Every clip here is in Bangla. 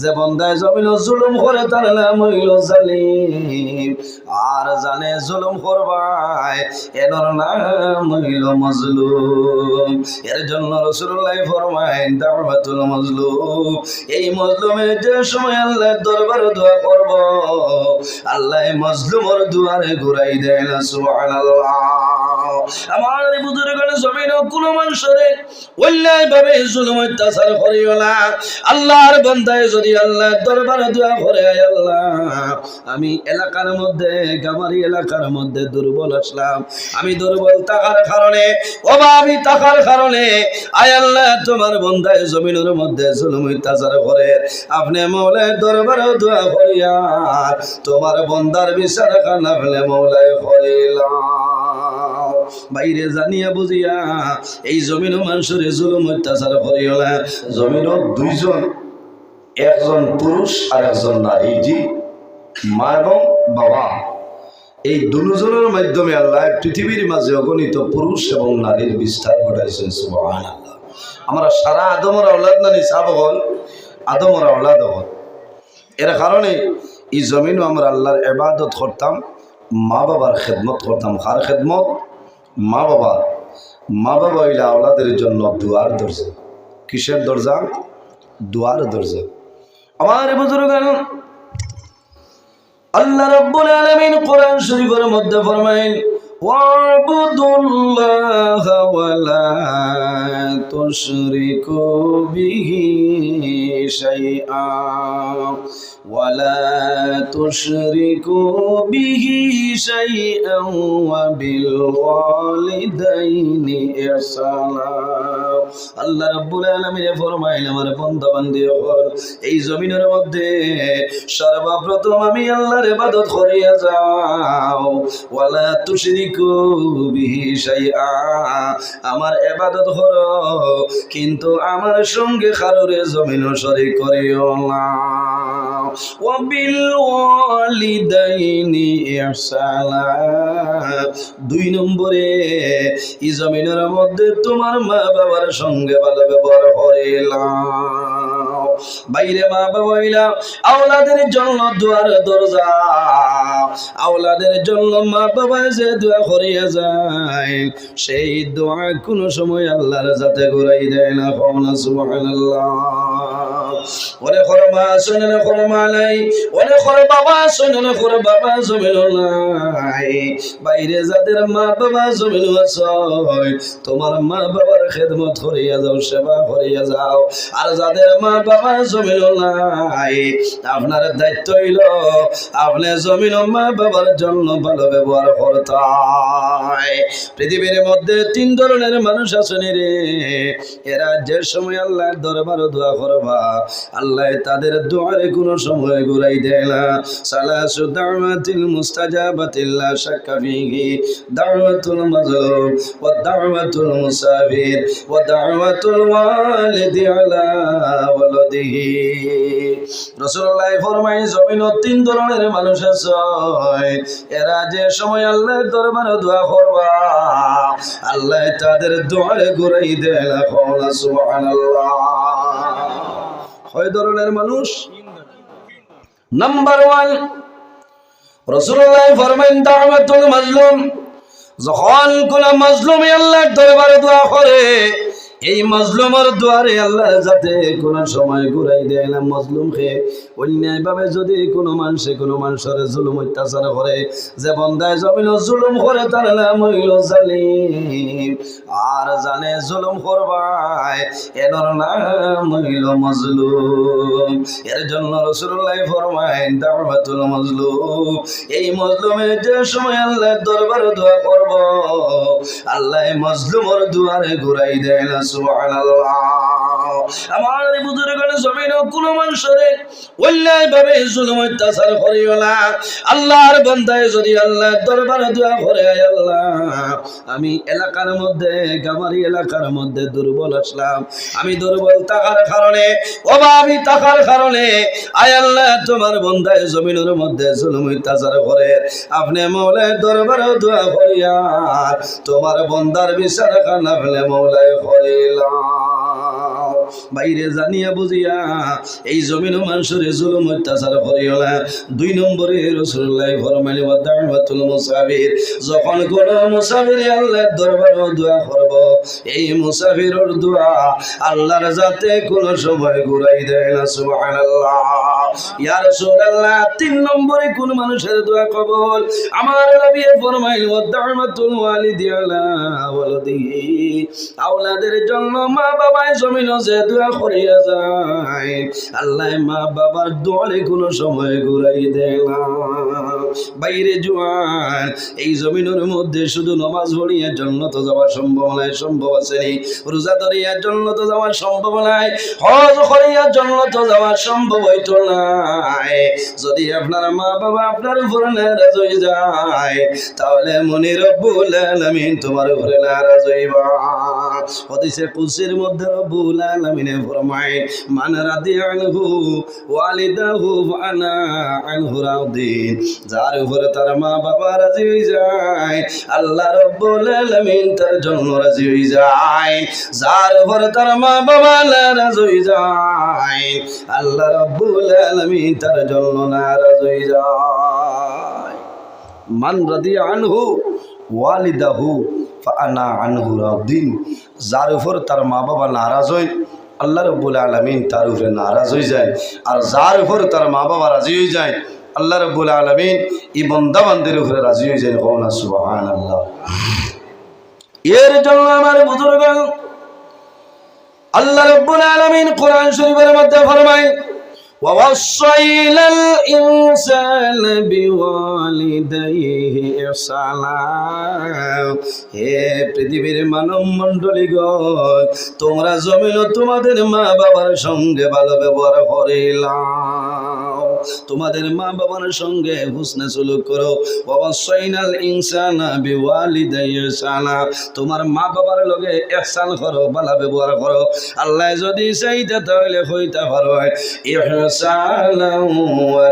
যে বন্দায় জমিন জুলুম করে তার নাম হইল জালিম। আর জানে জুলুম করবাই এর নাম হইল মজলুম। এর জন্য রসুল্লাহ ফরমাইন দাওয়াতুল মজলুম। এই মজলুমের যে সময় আল্লাহর দরবারে দোয়া করব, আল্লাহ মজলুমর দুয়ারে ঘুরাই দেয় না, সুবহানাল্লাহ। আমার জমিন কোনো মানুষরে অন্যায় ভাবে জুলুম অত্যাচার করিও না। আল্লাহর যদি দরবারে দোয়া করে আল্লাহ, আমি এলাকার মধ্যে, গামারি এলাকার মধ্যে দুর্বল আসলাম। আমি দুর্বল থাকার কারণে, অভাবী থাকার কারণে, আয় আল্লাহ, তোমার বন্দায় জমিনের মধ্যে জুলুম অত্যাচার করে। আপনি মৌলায় দরবারে দোয়া করিয়া, তোমার বন্দার বিচার কান্না ফেলে মৌলায় করিলাম। বাইরে জানিয়া বুঝিয়া এই জমিনও মানুষের জুলুম, অত্যাচার করিও না। জমিনও দুইজন, একজন পুরুষ আর একজন নারী। জি মা এবং বাবা। এই দুজনের মাধ্যমে আল্লাহ পৃথিবীর মাঝে অগণিত পুরুষ এবং নারীর বিস্তার ঘটাইছেন সুবহান আল্লাহ আমরা সারা আদমর আওলাদ নানি সাব হল আদমর আওলাদ হল এর কারণে এই জমিনও আমরা আল্লাহর এবাদত করতাম মা বাবার খেদমত করতাম। কার খেদমত? মা বাবা মা বাবা হইলে আওলাদের জন্য দুয়ার দরজা। কিসের দরজা? দুয়ার দরজা। আমার বুজুর্গ আল্লাহ রব্বুল আলামিন কোরআন শরীফের মধ্যে ফরমাইল ওয়াবুদুল্লাহ ওয়ালা তুশরিকু বিহি শাইআ। ولا تشركوا به شيئا وبالوالدين إحسانا আল্লাহ রাব্বুল আলামিন ফরমাইল আমার বান্দা বান্দি হল এই জমিনের মধ্যে সর্বপ্রথম আমি আল্লাহর ইবাদত করিয়া যাও ওয়ালা তুশরিকু বিহি শাইআ আমার ইবাদত করো কিন্তু আমার সঙ্গে কারোরে জমিনও শরীক করিও না ওয়াবিল ওয়ালিদাইনি ইহসানা দুই নম্বরে এই মধ্যে তোমার মা বাবার সঙ্গে ভালো ব্যবহার করিলাম বাইরে মা বাবা হইলাম আওলাদের জন্য দুয়ার দরজা, আওলাদের জন্য মা বাবা যে দোয়া করিয়া যায়, সেই দোয়া কোনো সময় আল্লাহর যাতে ঘুরাই দেয় না কমনা সুবহানাল্লাহ। নাই, ওরে বাবা বাবা জমিল নাই। বাইরে যাদের মা বাবা জমিল তোমার মা বাবার খেদমত করিয়া যাও, সেবা করিয়া যাও। আর যাদের মা বাবা জমিল নাই। আপনার দায়িত্ব হইল আপনি জমিন মা বাবার জন্য ভালো ব্যবহার করতাই। পৃথিবীর মধ্যে তিন ধরনের মানুষ আছেন রে। এরা যে সময় আল্লাহর দরবার দোয়া করবা, আল্লাহ তাদের দোয়ারে কোনো সময় ঘুরাই দেয় না। সালাসু দাওয়াতিল মুস্তাজাবাতিল লা শাক্কা ফিহি, দাওয়াতুল মাজলুম ওয়া দাওয়াতুল মুসাফির ওয়া দাওয়াতুল ওয়ালিদি আলা তিন আছে। সময় আল্লাহ তাদের দোয়ারে ঘুরাই ধরনের মানুষ? নাম্বার ওয়ান রসুল্লাহ ফরমাইন দাওয়াতুল মাজলুম। যখন কোন মাজলুম আল্লাহর দরবারে দোয়া করে এই মজলুমের দুয়ারে আল্লাহ যাতে কোনো সময় ঘুরাই দেয় না মজলুমকে। অন্যায়ভাবে যদি কোনো মানুষে কোনো মানুষের জুলুম অত্যাচার করে, যে বন্দায় জমিন জুলুম করে তার নাম হইল জালিম। আর জানে জুলুম করবাই এর নাম হইল মজলুম। এর জন্য রসুল্লাহ ফরমাইন দাওয়াতুল মজলুম। এই মজলুমে যে সময় আল্লাহর দরবারে দোয়া করব, আল্লাহ মজলুমর দুয়ারে ঘুরাই দেয় না সুবহানাল্লাহ আমার বুজুর্গের জমিন কোনো মানুষরে অন্যায় ভাবে জুলুম অত্যাচার করিও না। আল্লাহর বন্দায় যদি আল্লাহর দরবারে দোয়া করে আল্লাহ, আমি এলাকার মধ্যে, গামারি এলাকার মধ্যে দুর্বল আসলাম। আমি দুর্বল থাকার কারণে, অভাবী থাকার কারণে, আয় আল্লাহ, তোমার বন্দায় জমিনের মধ্যে জুলুম অত্যাচার করে। আপনি মৌলায় দরবারে দোয়া করিয়া, তোমার বন্দার বিচার কান্না ফেলে মৌলায় করিলাম। বাইরে জানিয়া বুঝিয়া এই জমিন মানুষের জুলুম, অত্যাচার করিও না। দুই নম্বরে রসুল্লাহ ফরমাইল ওয়াদামাতুল মুসাফির। যখন কোন মুসাফির আল্লাহর দরবারে দোয়া করব, এই মুসাফিরের দোয়া আল্লাহর যাতে কোন সময় ঘুরাই দেয় না, সুবহানাল্লাহ। ইয়া রাসূলুল্লাহ, তিন নম্বরে কোন মানুষের দোয়া কবুল? আমার নবী ফরমাইল ওয়াদামাতুল ওয়ালিদি আলা আওলাদের জন্য মা জমিন দোয়া করিয়া যায়। আল্লাহ মা বাবার দোয়ারে সময় ঘুরাই দেয় না। বাইরে জোয়ান এই জমিনের মধ্যে শুধু নমাজ পড়িয়ার জন্য তো সম্ভব নয় সম্ভব আছে নি। রোজা ধরিয়ার জন্য তো যাওয়া সম্ভব নাই হজ করিয়ার জন্য তো যাওয়া সম্ভব হইতো যদি আপনার মা বাবা আপনার উপরে নারাজ হয়ে যায়, তাহলে মনে রব্বুল আলামিন তোমার উপরে নারাজ হইবা। হদিসে কুসির মধ্যে রব্বুল আলামিনে ফরমায়, মান রাদিয়ানহু ওয়ালিদাহু ফানা আনহু রাদিন যার উপরে তার মা বাবা রাজি হয়ে যায়, আল্লাহ রব্বুল আলামিন তার জন্য রাজি হয়ে যায়, যার উপরে তার মা বাবা নারাজ হয়ে যায়, আল্লাহ রব্বুল আলামিন তার জন্য নারাজ হয়ে যায়। মান রাদিয়া আনহু ওয়ালিদাহু ফানা আনহু রাদিন যার উপর তার মা বাবা নারাজ হয়, আল্লাহ রব্বুল আলমিন তার উপরে নারাজ হয়ে যায়। আর যার উপর তার মা বাবা রাজি হয়ে যায়, আল্লাহ রব্বুল আলমিন এই বন্দাবান্দের উপরে রাজি হয়ে যায়। কৌনা সুবাহান আল্লাহ এর জন্য আমার বুজুর্গ, আল্লাহ রব্বুল আলমিন কোরআন শরীফের মধ্যে ফরমায় ووصينا الإنسان بوالديه إحسانا হে পৃথিবীর মানব মণ্ডলীগণ তোমরা জমিন তোমাদের মা বাবার সঙ্গে ভালো ব্যবহার করিলাম তোমাদের মা বাবার সঙ্গে হুসনে সুলুক করো। অবশ্যইনাল ইনসানা তোমার মা বাবার লগে ইহসান করো ভালো ব্যবহার করো। আল্লাহ যদি চাইতে তাহলে হইতে পারো।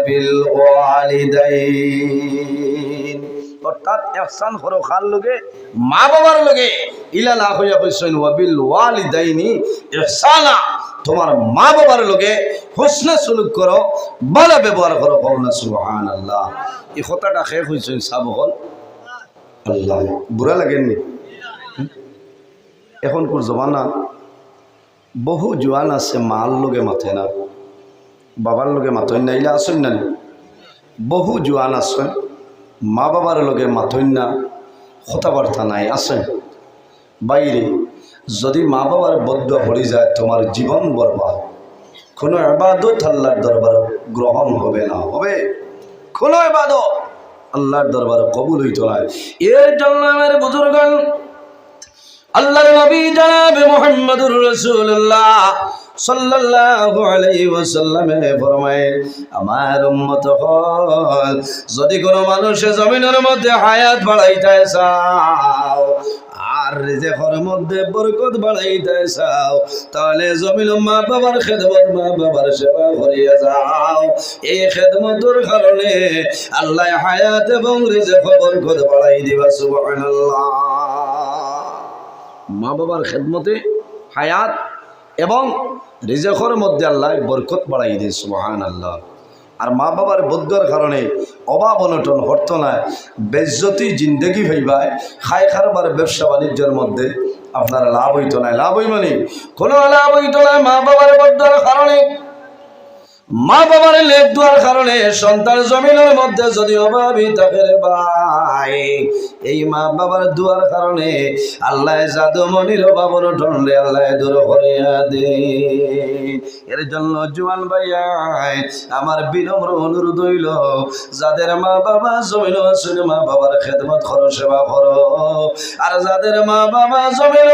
বিল অর্থাৎ ইহসান করো খার মা বাবার লগে। ইলা না হইয়া কইছেন ওয়া বিল ওয়ালিদাইনি ইহসানা। তোমার মা বাবার লগে হোসনে সুলুক করো, ভালো ব্যবহার করো কৌনা সুবহান আল্লাহ এই কথাটা শেষ হয়েছে সাব হল। আল্লাহ, বুড়া লাগেননি? এখন কোন জমানা? বহু জোয়ান আছে, মার লগে মাথে না। বাবার লোকে মাথই না ইলা আসেন না? বহু জোয়ান আছে, মা বাবার লগে মাথই না। কথাবার্তা নাই, আছে। বাইরে যদি মা বাবার বদ্ধ পড়ে যায়, তোমার জীবন বরবাদ। কোনো এবাদত আল্লাহর দরবার গ্রহণ হবে না। হবে? কোনো এবাদত আল্লাহর দরবার কবুল হইত না। এর জন্য আমার বুজুর্গ আল্লাহর নবী জানাবে মোহাম্মদুর রাসূলুল্লাহ সাল্লাল্লাহু আলাইহি ওয়াসাল্লামে ফরমায় আমার উম্মত হল, যদি কোনো মানুষে জমিনের মধ্যে হায়াত বাড়াইতে চাও আর রিজেকের মধ্যে বরকত বাড়াইতে চাও, তাহলে জমিন মা বাবার খেদমত, মা বাবার সেবা করিয়া যাও। এই খেদমতের কারণে আল্লাহ হায়াত এবং রিজেক বরকত বাড়াই দিবা, সুবহানাল্লাহ। মা বাবার খেদমতে হায়াত এবং রিজেকর মধ্যে আল্লাহ বরকত বাড়াই সুবহান আল্লাহ আর মা বাবার বদ্ধর কারণে অভাব অনটন হরতনায় বেজ্জতি জিন্দগি হইবায় খাই খারবার ব্যবসা বাণিজ্যের মধ্যে আপনার লাভ হইত না। লাভ হই মানে কোনো লাভ হইতো না মা বাবার মা বাবার লেখ দেওয়ার কারণে সন্তান জমিনের মধ্যে যদি অভাবী থাকে ভাই এই মা বাবার দুয়ার কারণে আল্লাহ জাদু মনির অভাব রে আল্লাহ দূর করিয়া দে। এর জন্য জুয়ান ভাইয়াই আমার বিনম্র অনুরোধ হইল, যাদের মা বাবা জমিন আসুন মা বাবার খেদমত করো, সেবা করো। আর যাদের মা বাবা জমিন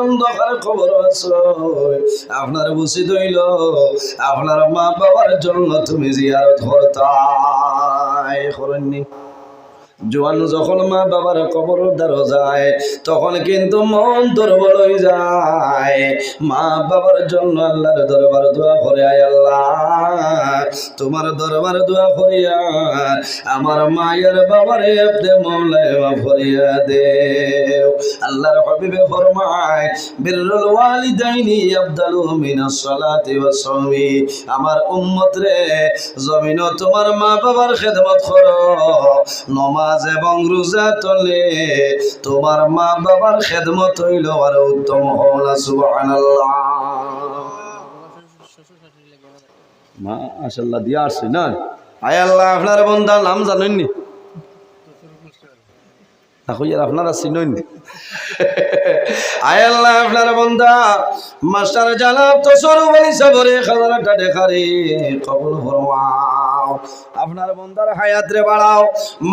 অন্ধকার খবর আছে। আপনার উচিত হইল, আপনার মা বাবার জন্য তুমি জিয়ারত করতাই করেননি? জোয়ান যখন মা বাবার কবর দ্বারা যায় তখন কিন্তু মন দুর্বল হয়ে যায়। মা বাবার জন্য আল্লাহর দরবার দোয়া করে, আয় আল্লাহ, তোমার দরবার দোয়া করিয়া আমার মায়ের বাবারে মৌলায় ভরিয়া দেও। আল্লাহর হাবিবে ফরমায় বিররুল ওয়ালিদাইনি আফদালু মিনাস সালাতি ওয়াস সাওমি আমার উম্মত রে জমিনও তোমার মা বাবার খেদমত করো, নমাজ এবং রোজা তলে। তোমার মা বাবার খেদমত হইল আর উত্তম হল সুবহানাল্লাহ। মা আশাল্লাহ দিয়া আসছে না? আয় আল্লাহ আপনার বন্ধার নাম জানেননি হইয়ার আপনারা চিনেন আয় আল্লাহ আপনার বন্ধা। মাস্টার জানাব তো সরু বলি সবরে খাবারটা দেখারে কবুল ফরমাও আপনার বন্দার হায়াত রে বাড়াও।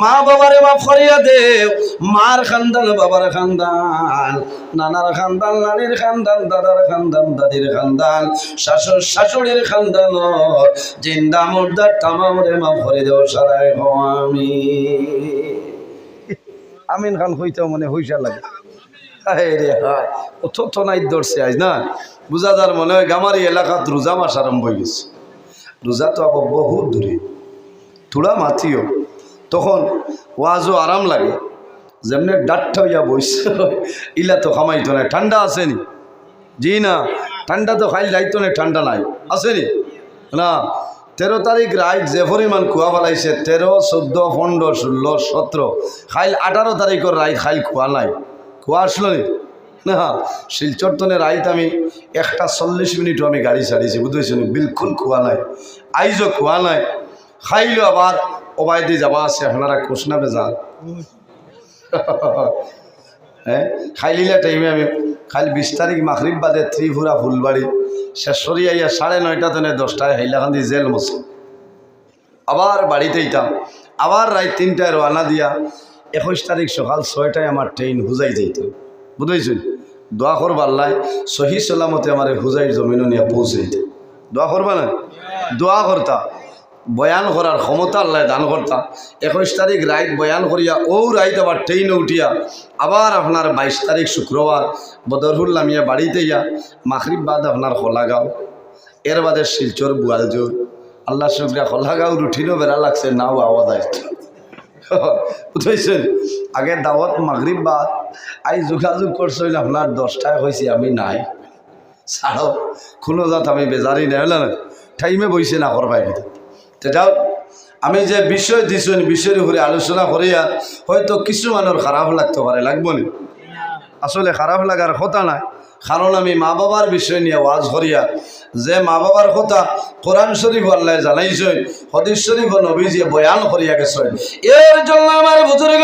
মা বাবারে মাফ করিয়া দেও। মার খানদান, বাবার খানদান, নানার খানদান, নানির খানদান, দাদার খানদান, দাদির খানদান শাশুর শাশুড়ির খানদান জিন্দা মুর্দার তামাম রে মাফ করে দেও সারাই হো আমি। আমিন খান হইতেও মনে হইসা লাগে। থত নাই আজ না। বুঝা যার মনে হয় গামারি এলাকাত রোজা মাস আরম্ভ হয়ে গেছে। রোজা তো আবার বহু দূরে। থোড়া মাথিও তখন ওয়াজও আরাম লাগে। যেমনি ডাট্টা হইয়া বইস ইলা তো খামাইতো না ঠান্ডা আসেনি জি না ঠান্ডা তো খাইল যাইতো না ঠান্ডা নাই। আসেনি না? তেরো তারিখ রাইট যে পরিমাণ কুয়া ফেলাইছে, তেরো, চোদ্দ, পনেরো, ষোলো, সতেরো। খাইল আঠারো তারিখের রাইট খাইল কুয়া নাই। কুয়া আসলো নি? না। শিলচরতনে রাইত আমি একটা চল্লিশ মিনিটও আমি গাড়ি ছাড়িয়েছি বুঝতেছি নি? বিলকুল কুয়া নাই। আইজও কুয়া নাই। খাইলো আবার ওবাইদি যাবা আছে, আপনারা কোশনাবে যান হ্যাঁ খাইলিলা টাইমে আমি, খাইল বিশ তারিখ মাখরিব বাদে ত্রিপুরা ফুলবাড়ি শেষ সরিয়াইয়া সাড়ে নয়টা তনে দশটায় হাইলাকান্দি জেল মস আবার বাড়িতে ইতাম আবার রাত তিনটায় রওনা দিয়া, একুশ তারিখ সকাল ছয়টায় আমার ট্রেন হুজাই যাইত। বুঝেছেন দোয়া করবার লাই সহি সালামতে আমার হুজাইর জমিন নিয়ে পৌঁছাইতে। দোয়া করবা না? দোয়া করতা। বয়ান করার ক্ষমতা আল্লাহ দান করতা একুশ তারিখ রাইত বয়ান করিয়া ও রাইত আবার ট্রেনে উঠিয়া। আবার আপনার বাইশ তারিখ শুক্রবার বদরহুল নামিয়া বাড়িতে ইয়া। মাখরিব বাদ আপনার খোলাগাঁও এর বাদে শিলচর বুয়ালজোর আল্লাহ শুক্রিয়া খোলাগাঁও রুঠিনও বেড়া লাগছে, নাও আওয়াজ আসছে বুঝেছেন আগে দাওয়াত মাগরিব বাদ, আই যোগাযোগ করছিল আপনার দশটায় হয়েছে আমি নাই। ছাড়ো কোনো জাত আমি বেজারি নেই হলে টাইমে বইছে না করবাই তো আমি যে বিষয় দিছেন বিষয়ের উপরে আলোচনা করিয়া হয়তো কিছু মানুষ খারাপ লাগতে পারে লাগবো নি? আসলে খারাপ লাগার কথা নাই কারণ আমি মা বাবার বিষয় নিয়ে ওয়াজ করিয়া যে মা বাবার কথা কোরআন শরীফ আল্লাহ জানাইছে, হদিস শরীফ ও নবীজি বয়ান করিয়া গেছে। এর জন্য আমার বুজুর্গ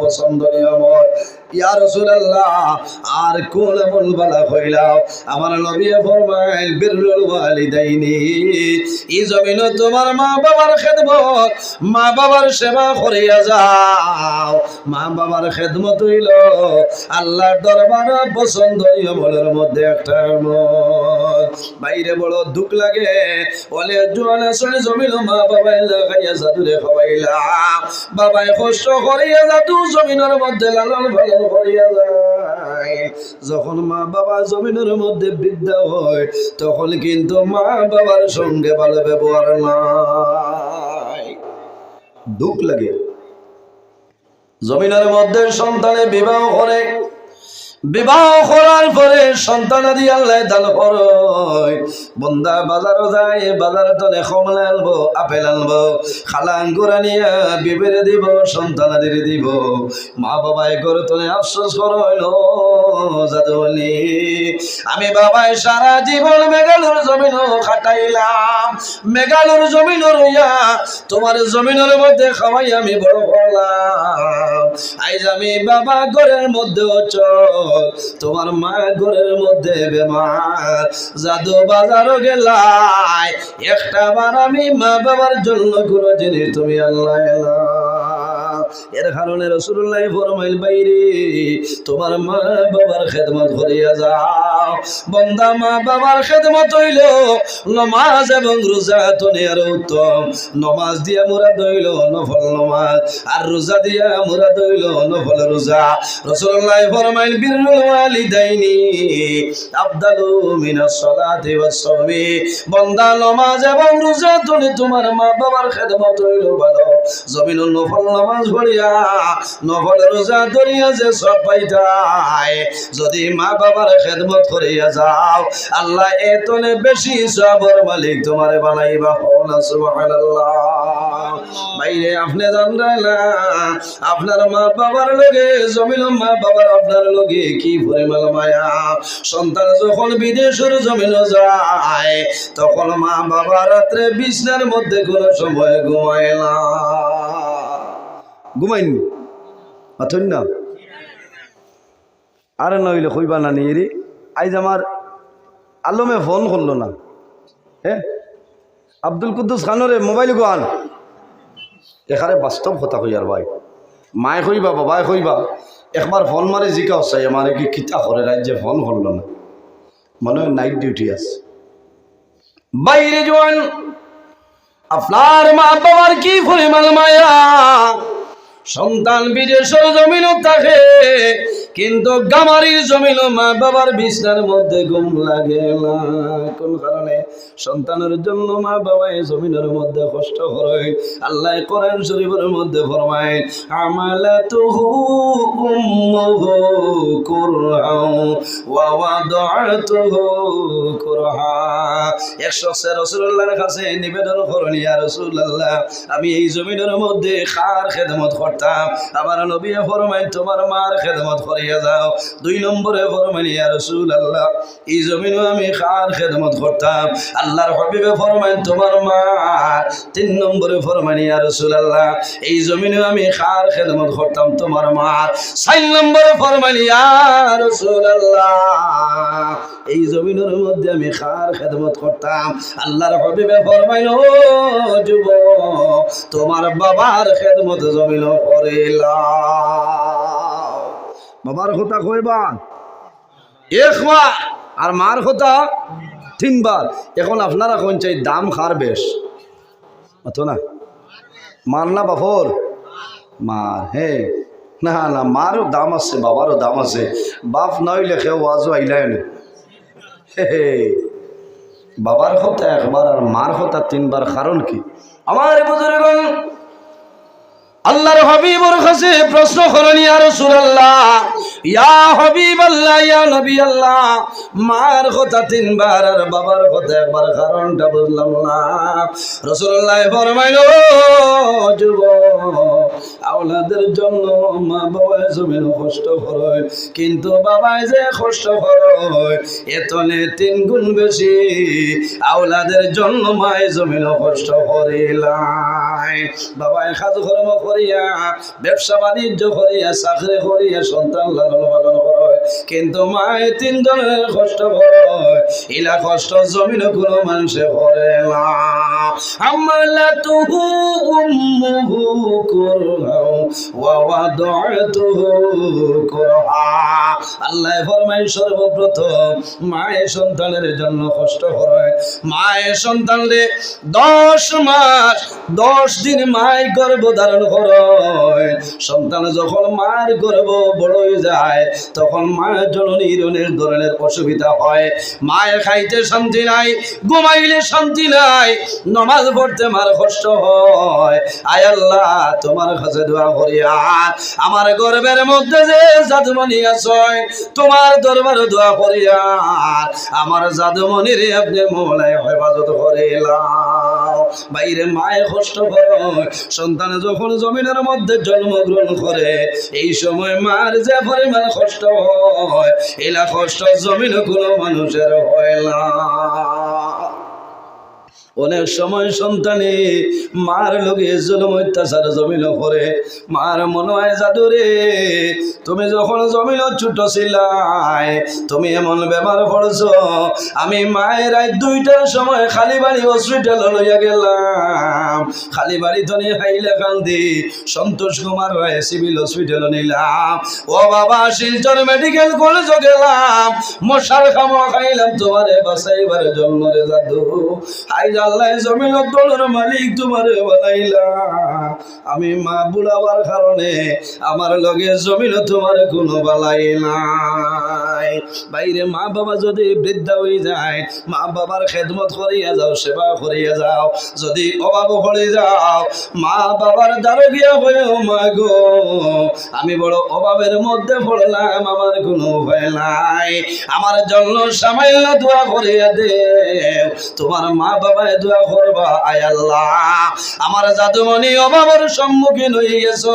পছন্দনীয় হয় আর কোন বালা কইলাও আমার নবী ফরমাইল বিররুল ওয়ালিদাইনি। এই জমিনে তোমার মা বাবার খেদমত মা বাবার সেবা করিয়া যাও। মা বাবার খেদমত হইল আল্লাহর দরবারে পছন্দনীয় আমলের মধ্যে একটা বাইরে বড় দুঃখ লাগে। বলে জোয়ানে শুনে জমিল মা বাবাই লাগাইয়া জাদুরে খাওয়াইলাম বাবাই কষ্ট করিয়া জাদু জমিনের মধ্যে লালন পালন করিয়া যায় যখন মা বাবা জমিনের মধ্যে বিদ্যা হয়, তখন কিন্তু মা বাবার সঙ্গে ভালো ব্যবহার নাই। দুঃখ লাগে। জমিনের মধ্যে সন্তানে বিবাহ করে বিবাহ করার পরে সন্তানাদি আল্লাহ দান করয় বন্দা বাজারও যায়, বাজারে তলে কমলা আনব, আপেল আনব খালা আঙ্গুর আনিয়া বিবেরে দিব সন্তানাদের দিব। মা বাবাই করে তলে আফসোস করইল যাদবলি আমি বাবাই সারা জীবন মেঘালুর জমিন খাটাইলাম। মেঘালুর জমিন রইয়া তোমার জমিনের মধ্যে খাওয়াই আমি বড় করলাম। আইজ আমি বাবা ঘরের মধ্যে চল। তোমার মা ঘরের মধ্যে বেমার। জাদু বাজারও গেলাই একটা বার আমি মা বাবার জন্য কোনো জিনিস তুমি আল্লাহ এলা এর কারণে রসুল্লাহ ফরমাইল, বাইরে তোমার মা বাবার খেদমত করিয়া যাও। বন্দা মা বাবার খেদমত হইল নমাজ এবং রোজা তনে আর উত্তম। নমাজ দিয়া মুরাদ হইল নফল নমাজ, আর রোজা দিয়া মুরাদ হইল নফল রোজা। রসুল্লাহ ফরমাইল, বিরুল ওয়ালিদাইনি আফদালু মিনাস সালাতি ওয়াস সাওমি। বন্দা, নমাজ এবং রোজা তনে তোমার মা বাবার খেদমত হইল ভালো। জমিন নফল নামাজ যদি মা বাবার খেদমত করিয়া যাও, আল্লাহ এতনে বেশি সবর মালিক তোমারে বানাইবা। হল সুবহানাল্লাহ। বাইরে আপনি জানলেন না। আপনার মা বাবার লগে, জমিন মা বাবার আপনার লগে কি পরিমাণ মায়া? সন্তান যখন বিদেশের জমিন যায়, তখন মা বাবা রাত্রে বিছনার মধ্যে কোনো সময় ঘুমায় না। ঘুমাইনি। অথন না। আরে নইলে কইবা না নিয়ে আইজ আমার আলমে ফোন করল না। হ্যাঁ আব্দুল কুদ্দুস খানরে মোবাইল গান এখানে বাস্তব কথা কই আর ভাই। মায়ে কইবা বাবাই কইবা, একবার ফোন মারে জিকা হচ্ছে, আমার কি কিতা করে রাজ্যে ফোন করল না। মনে হয় নাইট ডিউটি আছে। বাইরে জোয়ান, আপনার মা বাবার কি পরিমাণ মায়া? সন্তান বিদেশের জমিনও থাকে। কিন্তু গামারির জমিন মা বাবার বিছনার মধ্যে ঘুম লাগে না। কোন কারণে? সন্তানের জন্য মা বাবা এই জমিনের মধ্যে কষ্ট করে। আল্লাহ কোরআন শরীফের মধ্যে ফরমায় ওয়াদাতুহু কুরহা একশো রসুল্লাহর কাছে নিবেদন করুন, ইয়া রসুল্লাহ আমি এই জমিনের মধ্যে খার খেদমত করতাম? আমার নবী ফরমাই তোমার মার খেদমত করিয়া যাও। দুই নম্বরে ফরমাই ইয়া রসুল্লাহ এই জমিনও আমি খার খেদমত করতাম। আল্লাহর হবিবে ফরমাই তোমার মা তিন নম্বরে ফরমাই ইয়া রসুল্লাহ এই জমিনও আমি খার খেদমত করতাম, তোমার মার চার নম্বরে ফরমাই ইয়া রসুল্লাহ এই জমিনের মধ্যে আমি খার খেদমত করতাম। আল্লাহর হবিবে ফরমাইল, ও যুব তোমার বাবার খেদমত জমিন করিলা বাবার কথা কইবা একবার আর মার কথা তিনবার। এখন আপনারা কোন চাই দাম খার বেশ। অত না? মার না বাপর? মার হে। না না মারও দাম আছে বাবারও দাম আছে। বাপ নইলে কেউ আজও আইলাই না। হে হে। বাবার কথা একবার আর মার কথা তিনবার কারণ কি? আমার বুজুর্গণ আল্লাহর হবিবর কাছে প্রশ্ন করেন, ইয়া রাসূলুল্লাহ, ইয়া হাবিব আল্লাহ ইয়া নবী আল্লাহ মার কথা তিনবার আর বাবার কথা একবার কারণটা বুঝলাম না। রাসূলুল্লাহ ফরমাইলো যুব আওলাদের জন্য মা বাবা জমিন কষ্ট করে, কিন্তু বাবাই যে কষ্ট করে এতনে তিন গুণ বেশি আওলাদের জন্য মায় জমিন কষ্ট করিলাই বাবাই কাজ কর্ম করিয়া ব্যবসা বাণিজ্য করিয়া চাকরি করিয়া সন্তান লালন পালন কিন্তু মায় তিনজনের কষ্ট করে ইলা কষ্ট জমিন কোনো মানুষে করে না। ওয়া কুরহা আল্লাহ সর্বপ্রথম মায়ের সন্তানের জন্য কষ্ট করে মায়ের সন্তানরে দশ মাস, দশ দিন মায়ের গর্ভ ধারণ করে। সন্তান যখন মায়ের গর্ভ বড় যায়, তখন মায়ের জননীর অনেক ধরনের অসুবিধা হয়। মায়ের খাইতে শান্তি নাই, ঘুমাইলে শান্তি নাই, নমাজ পড়তে মার কষ্ট হয়। আয় আল্লাহ, তোমার কাছে দোয়া করি আর। আমার গর্বের মধ্যে যে জাদুমণি আছে তোমার দরবার দোয়া করি আর। আমার জাদুমণির আপনি মোলায় হেফাজত করিলাম। বাইরে মায়ে কষ্ট করে। সন্তান যখন জমিনের মধ্যে জন্মগ্রহণ করে, এই সময় মার যে পরিমাণ কষ্ট হয়, এলা কষ্ট জমিন কোনো মানুষের হয় না। অনেক সময় সন্তানে মার লগে জুলুম অত্যাচার জমিল করে মার মনে হয় জাদুরে তুমি যখন জমিল ছোট ছিলাই, তুমি এমন বেমার পড়ছ, আমি মায়ের রাত দুইটার সময় খালি বাড়ি হসপিটাল লইয়া গেলাম। খালি বাড়ি তনি Hailakandi, Santosh Kumar Roy civil hospital নিলাম। ও বাবা, শিলচর মেডিকেল কলেজ গেলাম। মশার খামো খাইলাম, তোমারে বাসাইবার জন্য রে জাদু। আই আল্লাহ জমিন দলের মালিক তোমারে বানাইলা আমি মা বুড়াবার কারণে আমার লগে জমিন তোমার কোনো বালাই নাই। বাইরে মা বাবা যদি বৃদ্ধা হয়ে যায়, মা বাবার খেদমত করিয়া যাও, সেবা করিয়া যাও। যদি অভাব পড়ে যাও, মা বাবার দ্বারা গিয়া হয়েও, মা গো, আমি বড় অভাবের মধ্যে পড়লাম, আমার কোনো উপায় নাই। আমার জন্য সামান্য দোয়া করিয়া দে তোমার মা বাবায় দোয়া করবা, আয় আমার জাদুমণি অভাবের সম্মুখীন হয়ে গেছে।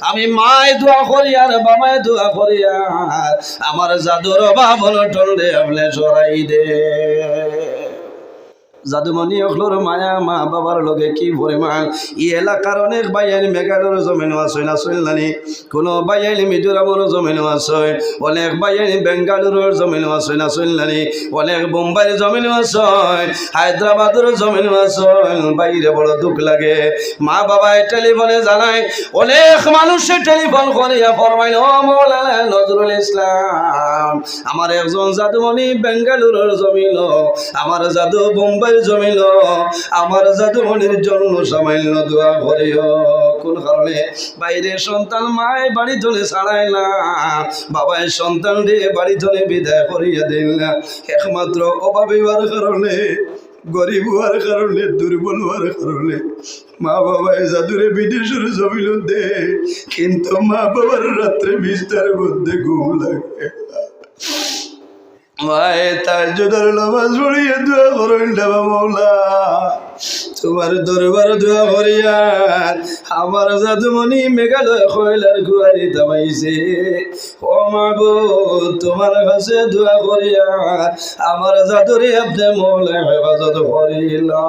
আমি মায় দোয়া করি আর বাবায় দোয়া করি আর। আমার জাদুর অভাব হলো টলে আপনি সরাই দে। জাদুমণি অখলোর মায়া, মা বাবার লগে কি পরিমাণ ই এলাকার অনেক বাইয়ানি মেঘালয়ের জমিনও আছে, না শুনলানি কোনো বাইয়ানি মিজোরামের জমিনও আছে, অনেক বাইয়ানি বেঙ্গালুরুর জমিনও আছে, না শুনলানি অনেক বোম্বাইয়ের জমিনও আছে, হায়দ্রাবাদের জমিনও আছে, বাইরে বড় দুঃখ লাগে। মা বাবায় টেলিফোনে জানায়, অনেক মানুষের টেলিফোন করিয়া ফরমাইল, ও মৌলানা নজরুল ইসলাম, আমার একজন জাদুমণি বেঙ্গালুরুর জমিল আমার জাদু বোম্বাইয়ের জমিল আমার জাদুমণির জন্য সামান্য দোয়া করিও। কোন কারণে? বাইরে সন্তান মায় বাড়ি ধরে ছাড়ায় না। বাবায় সন্তান রে বাড়ি ধরে বিদায় করিয়া দিল না। একমাত্র অভাবী হওয়ার কারণে, গরিব হওয়ার কারণে, দুর্বল হওয়ার কারণে মা বাবায় জাদুরে বিদেশের জমিল দে, কিন্তু মা বাবার রাত্রে বিস্তার মধ্যে ঘুম লাগে মায়ে তার জোদার নামাজ পড়িয়ে মৌলা তোমার দরবার দোয়া করিয়ার আমার জাদুমণি মেঘালয় কয়লার গুয়ারি দামাইছে ও মাগো তোমার কাছে দোয়া করিয়ার আমার জাদুরে আপনি মৌলা হেফাজত করিলা।